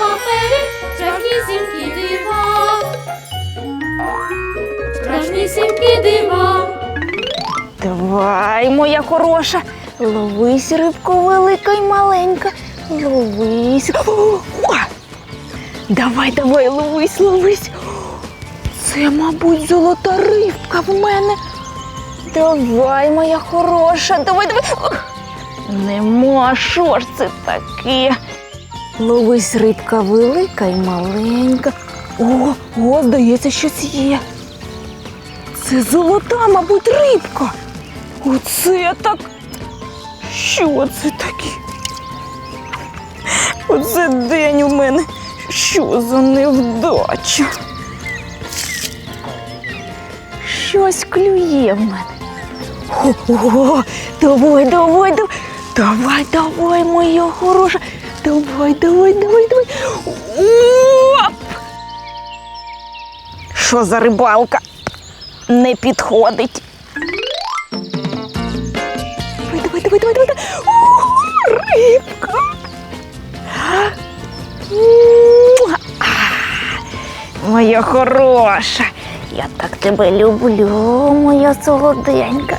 на страшнісінькі дива. Страшнісінькі дива. Давай, моя хороша, ловись, рибко велика й маленька. Ловись. О! Давай, давай, ловись, ловись. Це, мабуть, золота рибка в мене. Давай, моя хороша, давай, давай. Нема, що ж це таке? Ловись рибка велика й маленька. О, о, здається, щось є. Це золота, мабуть, рибка. Оце так. Що це таке? Оце день у мене. Що за невдача? Щось клює в мене. О, давай, давай, давай. Давай, давай, моя хороша. Давай, давай, давай, давай. Оп! Що за рибалка? Не підходить. Давай, давай, давай, давай, давай. О, рибка. Моя хороша. Я так тебе люблю, моя солоденька.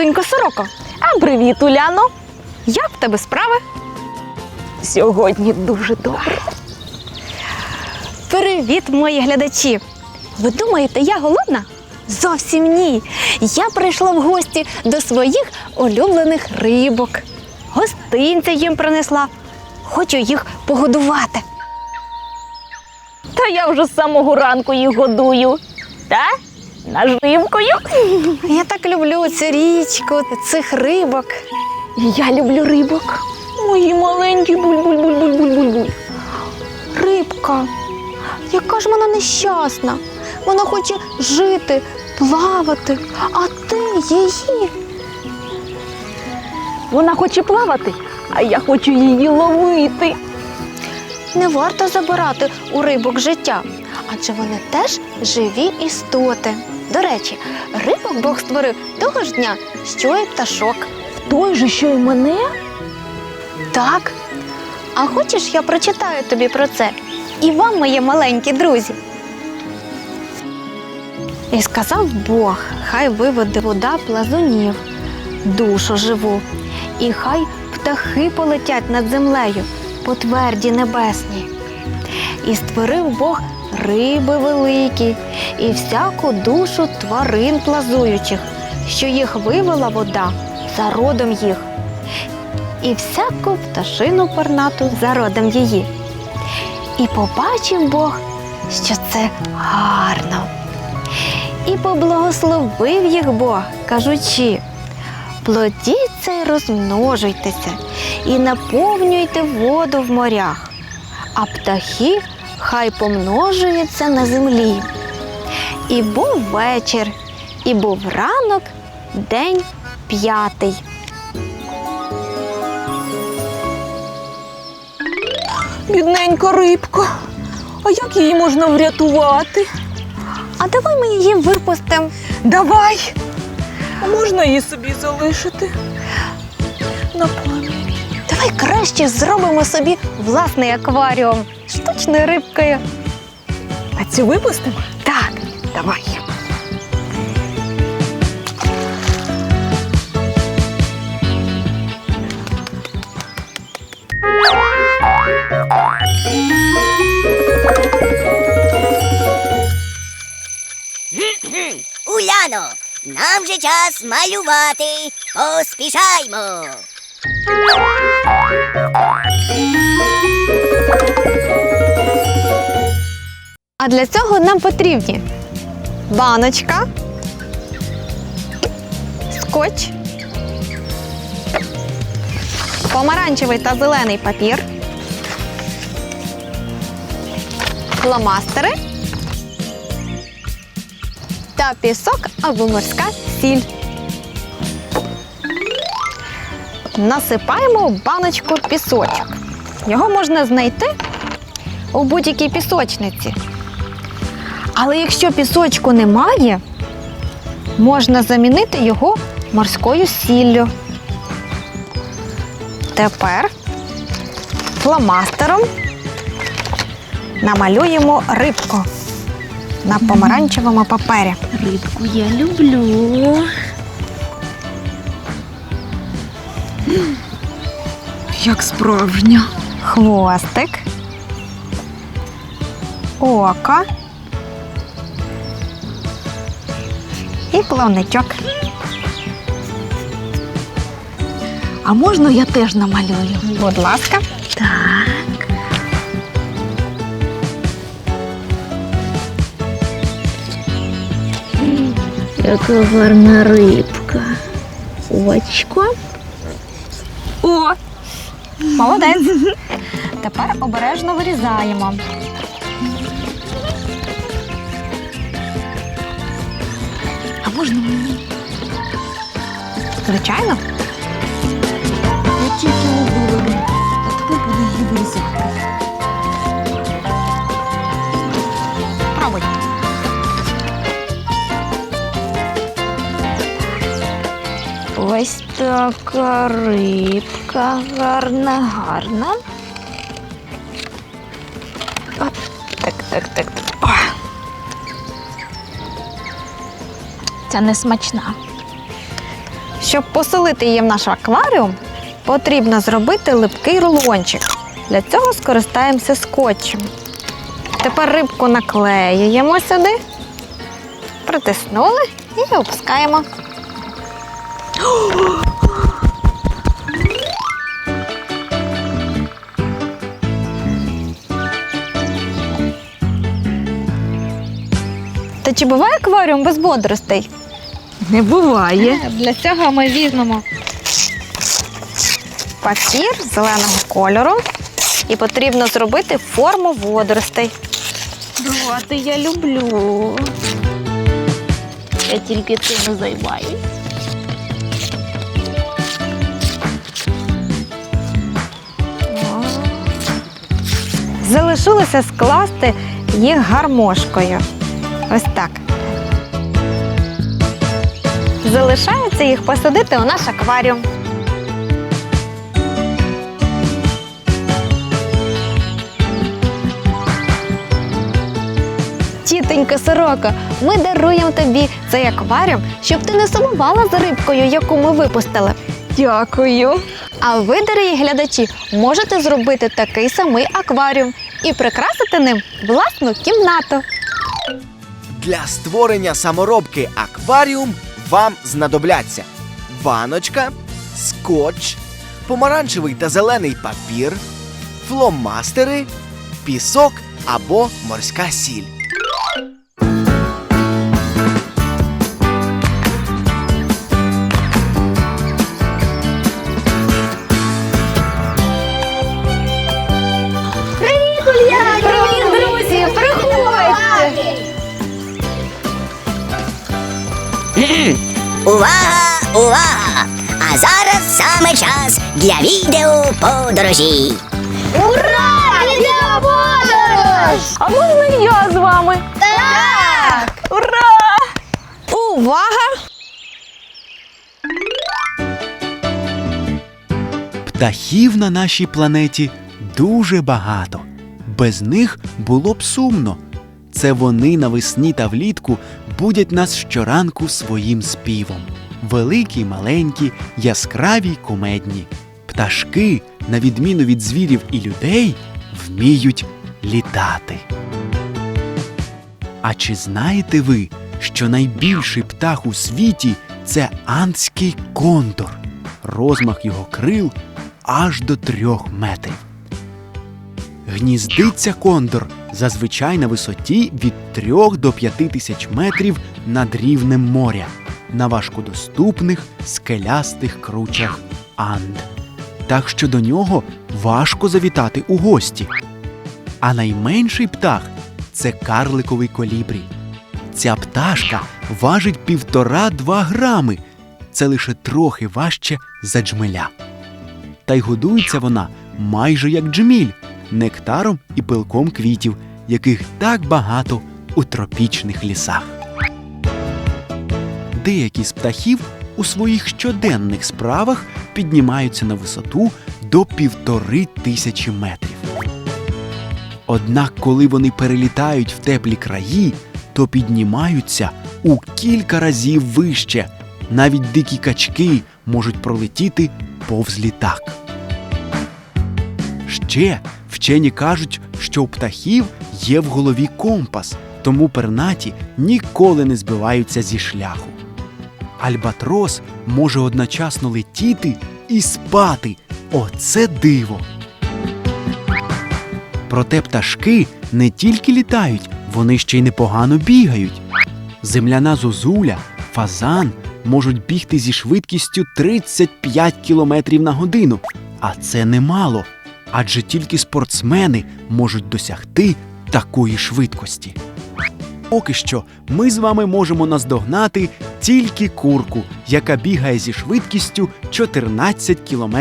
Тітонько сороко. А привіт, Уляно. Як в тебе справи? Сьогодні дуже добре. Привіт, мої глядачі. Ви думаєте, я голодна? Зовсім ні. Я прийшла в гості до своїх улюблених рибок. Гостинця їм принесла. Хочу їх погодувати. Та я вже з самого ранку їх годую. Та? Наживкою. Я так люблю цю річку, цих рибок. Я люблю рибок. Мої маленькі буль-буль-буль-буль-буль-буль. Рибка, яка ж вона нещасна. Вона хоче жити, плавати, а ти її. Вона хоче плавати, а я хочу її ловити. Не варто забирати у рибок життя, адже вони теж живі істоти. До речі, рибок Бог створив того ж дня, що й пташок. Той же, що й мене? Так. А хочеш, я прочитаю тобі про це? І вам, мої маленькі друзі. І сказав Бог, хай виведе вода плазунів, душу живу, і хай птахи полетять над землею по тверді небесній. І створив Бог риби великі, і всяку душу тварин плазуючих, що їх вивела вода за родом їх і всяку пташину пернату за родом її. І побачив Бог, що це гарно. І поблагословив їх Бог, кажучи: плодіться й розмножуйтеся, і наповнюйте воду в морях, а птахи хай помножуються на землі. І був вечір, і був ранок, день п'ятий. Бідненька рибка. А як її можна врятувати? А давай ми її випустимо. Давай. А можна її собі залишити? На пам'ять. Давай краще зробимо собі власний акваріум штучною рибкою. А цю випустимо? Так, Давай. Уляно, нам же час малювати. Поспішаймо. А для цього нам потрібні баночка, скотч, помаранчевий та зелений папір, фломастери та пісок або морська сіль. Насипаємо в баночку пісочок. Його можна знайти у будь-якій пісочниці. Але якщо пісочку немає, можна замінити його морською сіллю. Тепер фломастером намалюємо рибку на помаранчевому папері. Рибку я люблю. Як справжня. Хвостик, око і плавничок. А можна я теж намалюю? Будь ласка. Так. Яка гарна рибка. Очко. О! Молодець. Тепер обережно вирізаємо. Можна мені? Звичайно. Я тільки убила. А тепер буду її вирізати. Пробуй. Ось така рибка гарна, гарна. Так, так, так, так. О. Це не смачна. Щоб поселити її в наш акваріум, потрібно зробити липкий рулончик. Для цього скористаємося скотчем. Тепер рибку наклеюємо сюди, притиснули і опускаємо. Та чи буває акваріум без водоростей? Не буває. Для цього ми візьмемо папір зеленого кольору і потрібно зробити форму водоростей. Давати я люблю. Я тільки цим займаюсь. Залишилося скласти їх гармошкою. Ось так. Залишається їх посадити у наш акваріум. Тітонька сорока, ми даруємо тобі цей акваріум, щоб ти не сумувала за рибкою, яку ми випустили. Дякую. А ви, дорогі глядачі, можете зробити такий самий акваріум і прикрасити ним власну кімнату. Для створення саморобки акваріум вам знадобляться баночка, скотч, помаранчевий та зелений папір, фломастери, пісок або морська сіль. Увага! Увага! А зараз саме час для відео подорожі. Ура! Відео подорож! А можна я з вами? Так! Ура! Увага! Птахів на нашій планеті дуже багато. Без них було б сумно. Це вони навесні та влітку будять нас щоранку своїм співом. Великі, маленькі, яскраві й кумедні. Пташки, на відміну від звірів і людей, вміють літати. А чи знаєте ви, що найбільший птах у світі це антський кондор? розмах його крил аж до трьох метрів. Гніздиться кондор зазвичай на висоті від 3 до 5 тисяч метрів над рівнем моря на важкодоступних скелястих кручах Анд. Так що до нього важко завітати у гості. А найменший птах це карликовий колібрій. Ця пташка важить півтора-два грами. Це лише трохи важче за джмеля. Та й годується вона майже як джміль, нектаром і пилком квітів, яких так багато у тропічних лісах. Деякі з птахів у своїх щоденних справах піднімаються на висоту до півтори тисячі метрів. Однак, коли вони перелітають в теплі краї, то піднімаються у кілька разів вище. Навіть дикі качки можуть пролетіти повз літак. Ще вчені кажуть, що у птахів є в голові компас, тому пернаті ніколи не збиваються зі шляху. Альбатрос може одночасно летіти і спати. Оце диво! Проте пташки не тільки літають, вони ще й непогано бігають. Земляна зозуля, фазан можуть бігти зі швидкістю 35 км на годину. А це немало, адже тільки спортсмени можуть досягти такої швидкості. Поки що ми з вами можемо наздогнати тільки курку, яка бігає зі швидкістю 14 км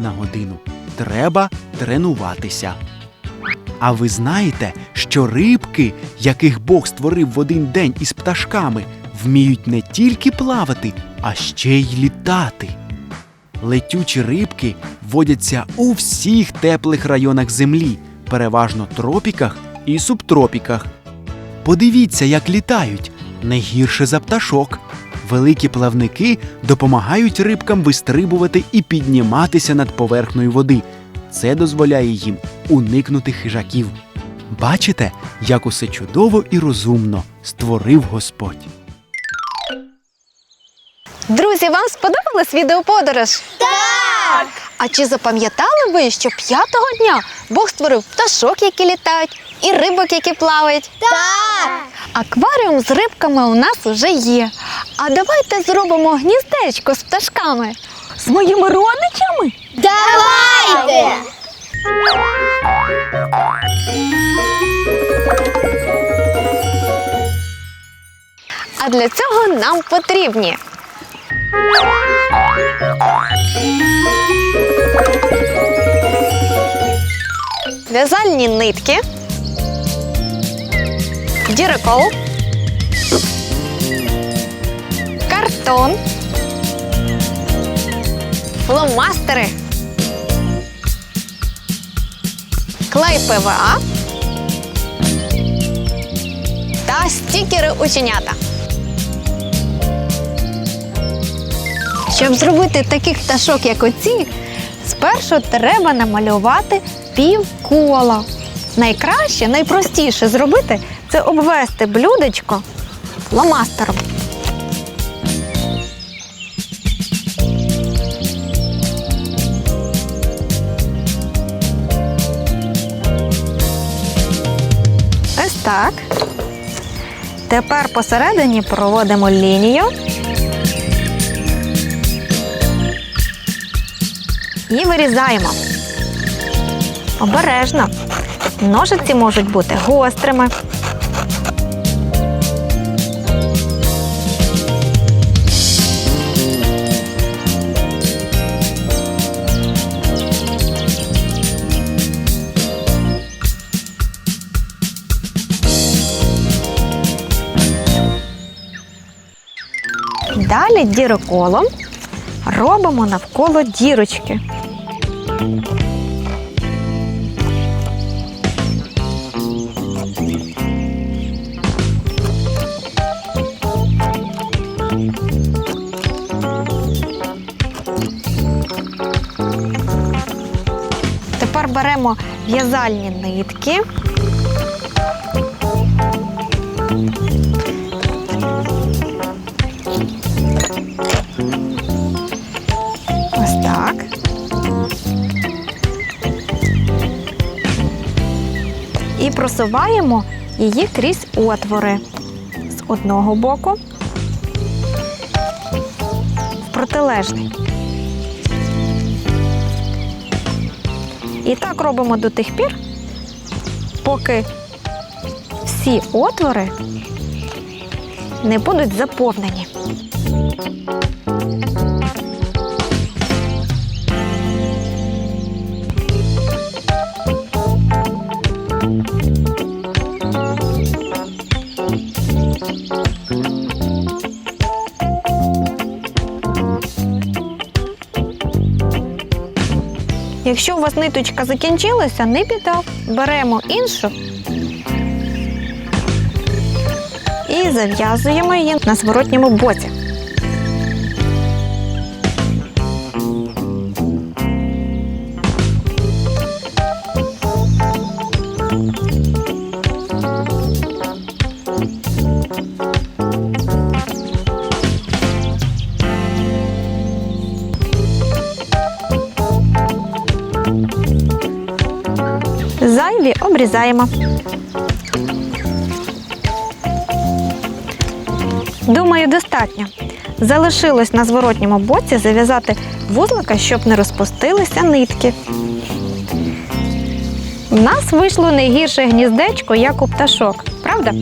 на годину. Треба тренуватися. А ви знаєте, що рибки, яких Бог створив в один день із пташками, вміють не тільки плавати, а ще й літати. Летючі рибки водяться у всіх теплих районах землі, переважно тропіках і субтропіках. Подивіться, як літають не гірше за пташок. Великі плавники допомагають рибкам вистрибувати і підніматися над поверхнею води. Це дозволяє їм уникнути хижаків. Бачите, як усе чудово і розумно створив Господь. Друзі, вам сподобалась відеоподорож? Так! А чи запам'ятали ви, що п'ятого дня Бог створив пташок, які літають, і рибок, які плавають? Так! Акваріум з рибками у нас уже є. А давайте зробимо гніздечко з пташками. З моїми родичами? Давайте! А для цього нам потрібні. В'язальні нитки, дірекол, картон, фломастери, клей ПВА та стікери ученята. Щоб зробити таких пташок, як оці, спершу треба намалювати півкола. Найкраще, найпростіше зробити це обвести блюдечко фломастером. Ось так. Тепер посередині проводимо лінію. І вирізаємо. Обережно. Ножиці можуть бути гострими. Далі діроколом робимо навколо дірочки. Тепер беремо в'язальні нитки. Просуваємо її крізь отвори з одного боку в протилежний. І так робимо до тих пір, поки всі отвори не будуть заповнені. Якщо у вас ниточка закінчилася, не біда. Беремо іншу і зав'язуємо її на зворотньому боці. Зайві обрізаємо. Думаю, достатньо. Залишилось на зворотньому боці зав'язати вузлика, щоб не розпустилися нитки. У нас вийшло не гірше гніздечко, як у пташок, правда?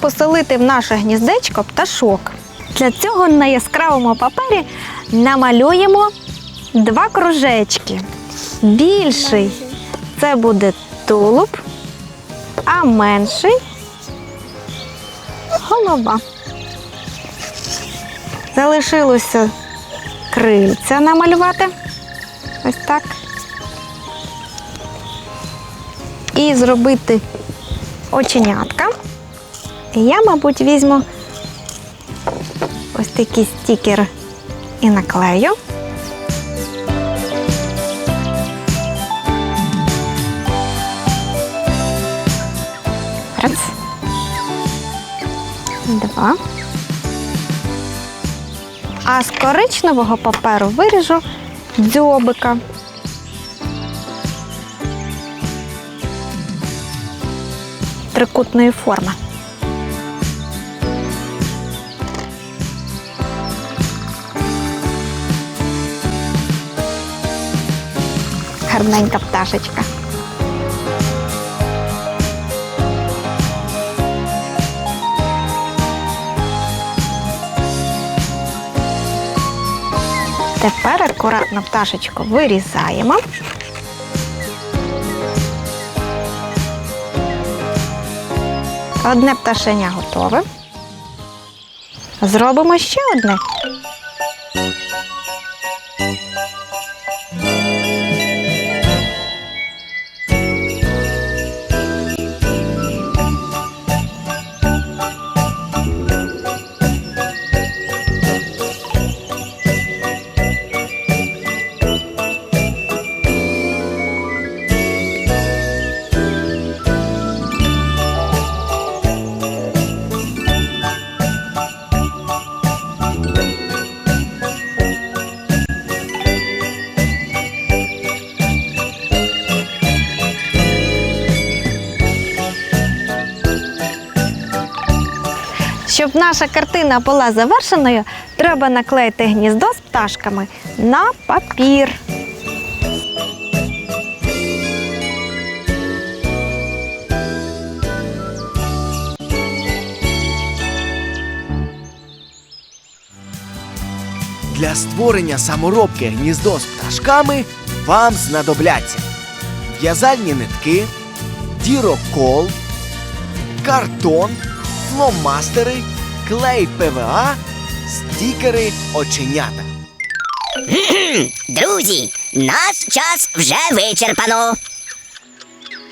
Поселити в наше гніздечко пташок. Для цього на яскравому папері намалюємо два кружечки. Більший це буде тулуб, а менший голова. Залишилося крильця намалювати. Ось так. І зробити оченятка. Я, мабуть, візьму ось такий стікер і наклею. Раз. Два. А з коричневого паперу виріжу дзьобика. Трикутної форми. Гарненька пташечка. Тепер акуратно пташечку вирізаємо. Одне пташеня готове. Зробимо ще одне. Щоб наша картина була завершеною, треба наклеїти гніздо з пташками на папір. Для створення саморобки гніздо з пташками вам знадобляться в'язальні нитки, дірокол, картон, фломастери, клей ПВА, стікери оченята. Друзі, наш час вже вичерпано.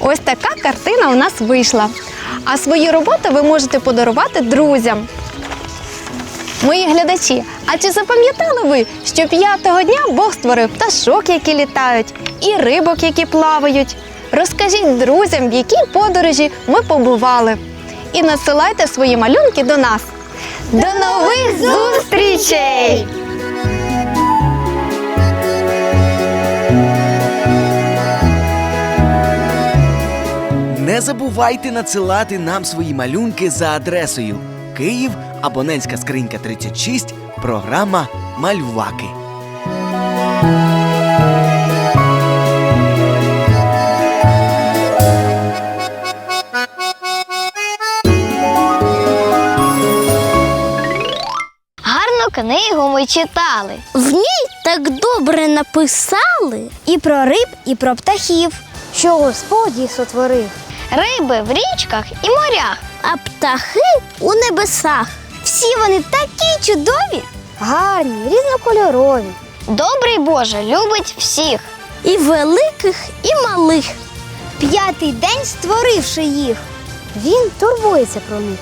Ось така картина у нас вийшла. А свої роботи ви можете подарувати друзям. Мої глядачі, а чи запам'ятали ви, що п'ятого дня Бог створив пташок, які літають, і рибок, які плавають? Розкажіть друзям, в якій подорожі ми побували. І надсилайте свої малюнки до нас. До нових зустрічей! Не забувайте надсилати нам свої малюнки за адресою Київ, абонентська скринька 36, програма Малюваки. Книгу ми читали. В ній так добре написали і про риб, і про птахів, що Господь їх сотворив. Риби в річках і морях, а птахи у небесах. Всі вони такі чудові, гарні, різнокольорові. Добрий Боже любить всіх, і великих, і малих. П'ятий день створивши їх, він турбується про них.